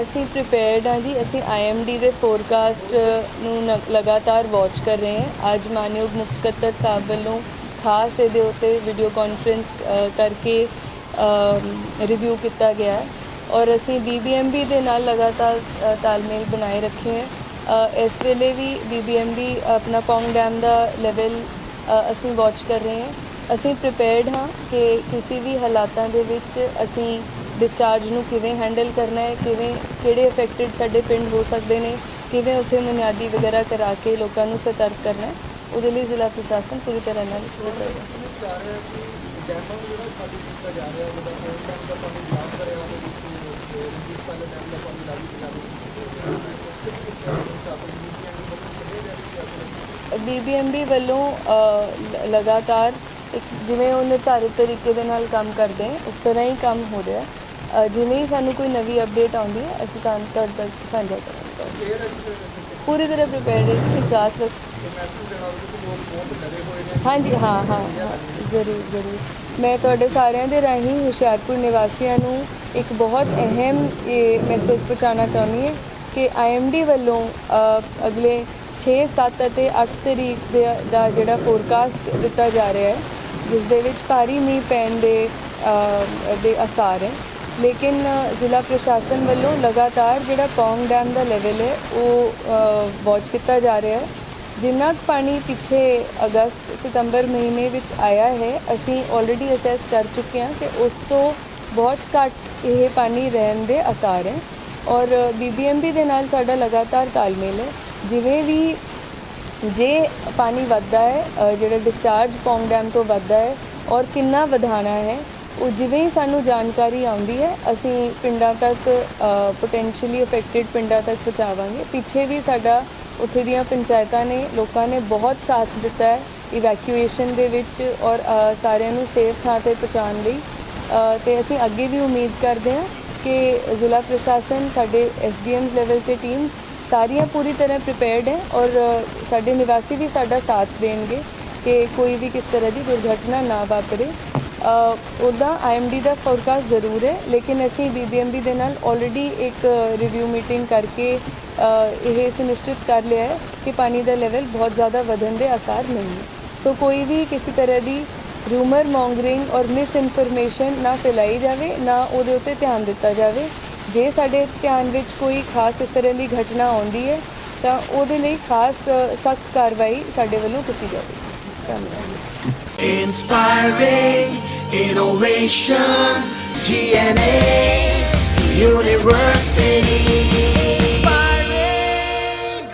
ਅਸੀਂ ਪ੍ਰੀਪੇਅਰਡ ਹਾਂ ਜੀ। ਅਸੀਂ ਆਈਐਮਡੀ ਦੇ ਫੋਰਕਾਸਟ ਨੂੰ ਨ- ਲਗਾਤਾਰ ਵਾਚ ਕਰ ਰਹੇ ਹਾਂ। ਅੱਜ ਮਾਨਯੋਗ ਮੁੱਖ ਸਕੱਤਰ ਸਾਹਿਬ ਵੱਲੋਂ ਖਾਸ ਇਹਦੇ ਉੱਤੇ ਵੀਡੀਓ ਕਾਨਫਰੰਸ ਕਰਕੇ ਰਿਵਿਊ ਕੀਤਾ ਗਿਆ ਹੈ। ਔਰ ਅਸੀਂ ਬੀਬੀਐਮਬੀ ਦੇ ਨਾਲ ਲਗਾਤਾਰ ਅ, ਤਾਲਮੇਲ ਬਣਾਏ ਰੱਖੇ ਹੈ। ਅ, ਇਸ ਵੇਲੇ ਵੀ ਬੀਬੀਐਮਬੀ ਆਪਣਾ ਪੌਂਗ ਡੈਮ ਦਾ ਲੈਵਲ ਅਸੀਂ ਵਾਚ ਕਰ ਰਹੇ ਹਾਂ। ਅਸੀਂ ਪ੍ਰੀਪੇਅਰਡ ਹਾਂ ਕਿ ਕਿਸੇ ਵੀ ਹਾਲਾਤਾਂ ਦੇ ਵਿੱਚ ਅਸੀਂ ਡਿਸਚਾਰਜ ਨੂੰ ਕਿਵੇਂ ਹੈਂਡਲ ਕਰਨਾ ਹੈ ਕਿਵੇਂ ਕਿਹੜੇ ਅਫੈਕਟਡ ਸਾਡੇ ਪਿੰਡ ਹੋ ਸਕਦੇ ਨੇ ਕਿਵੇਂ ਉੱਥੇ ਬੁਨਿਆਦੀ ਵਗੈਰਾ ਕਰਾ ਕੇ ਲੋਕਾਂ ਨੂੰ ਸਤਰਕ ਕਰਨਾ ਹੈ ਉਹਦੇ ਲਈ ਜ਼ਿਲ੍ਹਾ ਪ੍ਰਸ਼ਾਸਨ ਪੂਰੀ ਤਰ੍ਹਾਂ ਨਾਲ ਬੀਬੀਐਮਬੀ ਵੱਲੋਂ ਲਗਾਤਾਰ ਇੱਕ ਜਿਵੇਂ ਉਹ ਨਿਰਧਾਰਿਤ ਤਰੀਕੇ ਦੇ ਨਾਲ ਕੰਮ ਕਰਦੇ ਉਸ ਤਰ੍ਹਾਂ ਹੀ ਕੰਮ ਹੋ ਰਿਹਾ ਅ, ਜਿਵੇਂ ਹੀ ਸਾਨੂੰ ਕੋਈ ਨਵੀਂ ਅਪਡੇਟ ਆਉਂਦੀ ਹੈ ਅਸੀਂ ਤੁਹਾਨੂੰ ਤੁਹਾਡੇ ਤੱਕ ਸਾਂਝਾ ਕਰਾਂਗੇ। ਪੂਰੀ ਤਰ੍ਹਾਂ ਪ੍ਰਿਪੇਅਰਡ ਹੈ ਵਿਸ਼ਵਾਸ ਰੱਖ ਹਾਂਜੀ ਹਾਂ ਹਾਂ ਹਾਂ, ਜ਼ਰੂਰ ਜ਼ਰੂਰ। ਮੈਂ ਤੁਹਾਡੇ ਸਾਰਿਆਂ ਦੇ ਰਾਹੀਂ ਹੁਸ਼ਿਆਰਪੁਰ ਨਿਵਾਸੀਆਂ ਨੂੰ ਇੱਕ ਬਹੁਤ ਅਹਿਮ ਇਹ ਮੈਸੇਜ ਪਹੁੰਚਾਉਣਾ ਚਾਹੁੰਦੀ ਹਾਂ ਕਿ ਆਈਐਮਡੀ ਵੱਲੋਂ ਅ, ਅਗਲੇ 6 7 ਅਤੇ 8 ਤਰੀਕ ਦੇ ਦਾ ਜਿਹੜਾ ਫੋਰਕਾਸਟ ਦਿੱਤਾ ਜਾ ਰਿਹਾ ਹੈ ਜਿਸ ਦੇ ਵਿੱਚ ਭਾਰੀ ਮੀਂਹ ਪੈਣ ਦੇ ਅ, ਦੇ ਅਸਾਰ ਹੈ। ਲੇਕਿਨ ਜ਼ਿਲ੍ਹਾ ਪ੍ਰਸ਼ਾਸਨ ਵੱਲੋਂ ਲਗਾਤਾਰ ਜਿਹੜਾ ਪੌਂਗ ਡੈਮ ਦਾ ਲੈਵਲ ਹੈ, ਉਹ ਵਾਚ ਕੀਤਾ ਜਾ ਰਿਹਾ ਹੈ। ਜਿੰਨਾ ਕੁ ਪਾਣੀ ਪਿੱਛੇ ਅਗਸਤ, ਸਤੰਬਰ ਮਹੀਨੇ ਵਿੱਚ ਆਇਆ ਹੈ, ਅਸੀਂ ਆਲਰੇਡੀ ਅਸੈਸ ਕਰ ਚੁੱਕੇ ਹਾਂ ਕਿ ਉਸ ਤੋਂ ਬਹੁਤ ਘੱਟ ਇਹ ਪਾਣੀ ਰਹਿਣ ਦੇ ਅਸਾਰ ਹੈ। ਔਰ ਬੀਬੀਐਮਬੀ ਦੇ ਨਾਲ ਸਾਡਾ ਲਗਾਤਾਰ ਤਾਲਮੇਲ ਹੈ। ਜਿਵੇਂ ਵੀ ਜੇ ਪਾਣੀ ਵੱਧਦਾ ਹੈ ਜਿਹੜਾ ਡਿਸਚਾਰਜ ਪੌਂਗ ਡੈਮ ਤੋਂ ਵੱਧਦਾ ਹੈ, ਔਰ ਕਿੰਨਾ ਵਧਾਣਾ ਹੈ ਉਹ ਜਿਵੇਂ ਹੀ ਸਾਨੂੰ ਜਾਣਕਾਰੀ ਆਉਂਦੀ ਹੈ ਅਸੀਂ ਪਿੰਡਾਂ ਤੱਕ ਪੋਟੈਂਸ਼ੀਅਲੀ ਅਫੈਕਟਡ ਪਿੰਡਾਂ ਤੱਕ ਪਹੁੰਚਾਵਾਂਗੇ। ਪਿੱਛੇ ਵੀ ਸਾਡਾ ਉੱਥੇ ਦੀਆਂ ਪੰਚਾਇਤਾਂ ਨੇ ਲੋਕਾਂ ਨੇ ਬਹੁਤ ਸਾਥ ਦਿੱਤਾ ਹੈ ਇਵੈਕੂਏਸ਼ਨ ਦੇ ਵਿੱਚ ਔਰ ਸਾਰਿਆਂ ਨੂੰ ਸੇਫ ਥਾਂ ਤੇ ਪਹੁੰਚਾਉਣ ਲਈ। ਅ, ਤੇ ਅਸੀਂ ਅੱਗੇ ਵੀ ਉਮੀਦ ਕਰਦੇ ਹਾਂ ਕਿ ਜ਼ਿਲ੍ਹਾ ਪ੍ਰਸ਼ਾਸਨ ਸਾਡੇ ਐਸਡੀਐਮਸ ਲੈਵਲ ਤੇ ਟੀਮਸ ਸਾਰੀਆਂ ਪੂਰੀ ਤਰ੍ਹਾਂ ਪ੍ਰਿਪੇਅਰਡ ਹੈ ਔਰ ਸਾਡੇ ਨਿਵਾਸੀ ਵੀ ਸਾਡਾ ਸਾਥ ਦੇਣਗੇ ਕਿ ਕੋਈ ਵੀ ਕਿਸ ਤਰ੍ਹਾਂ ਦੀ ਦੁਰਘਟਨਾ ਨਾ ਵਾਪਰੇ। ਉੱਦਾਂ ਆਈਐਮਡੀ ਦਾ ਫੋਰਕਾਸਟ ਜ਼ਰੂਰ ਹੈ, ਲੇਕਿਨ ਅਸੀਂ ਬੀਬੀਐਮਬੀ ਦੇ ਨਾਲ ਆਲਰੇਡੀ ਇੱਕ ਰਿਵਿਊ ਮੀਟਿੰਗ ਕਰਕੇ ਇਹ ਸੁਨਿਸ਼ਚਿਤ ਕਰ ਲਿਆ ਹੈ ਕਿ ਪਾਣੀ ਦਾ ਲੈਵਲ ਬਹੁਤ ਜ਼ਿਆਦਾ ਵਧਣ ਦੇ ਅਸਾਰ ਨਹੀਂ ਹੈ। ਸੋ ਕੋਈ ਵੀ ਕਿਸੇ ਤਰ੍ਹਾਂ ਦੀ ਰੂਮਰ ਮੌਂਗਰਿੰਗ ਔਰ ਮਿਸ ਇਨਫੋਰਮੇਸ਼ਨ ਨਾ ਫੈਲਾਈ ਜਾਵੇ, ਨਾ ਉਹਦੇ ਉੱਤੇ ਧਿਆਨ ਦਿੱਤਾ ਜਾਵੇ। ਜੇ ਸਾਡੇ ਧਿਆਨ ਵਿੱਚ ਕੋਈ ਖਾਸ ਇਸ ਤਰ੍ਹਾਂ ਦੀ ਘਟਨਾ ਆਉਂਦੀ ਹੈ, ਤਾਂ ਉਹਦੇ ਲਈ ਖਾਸ ਸਖਤ ਕਾਰਵਾਈ ਸਾਡੇ ਵੱਲੋਂ ਕੀਤੀ ਜਾਵੇ ਧੰਨਵਾਦ। Inspiring Innovation DNA Universe.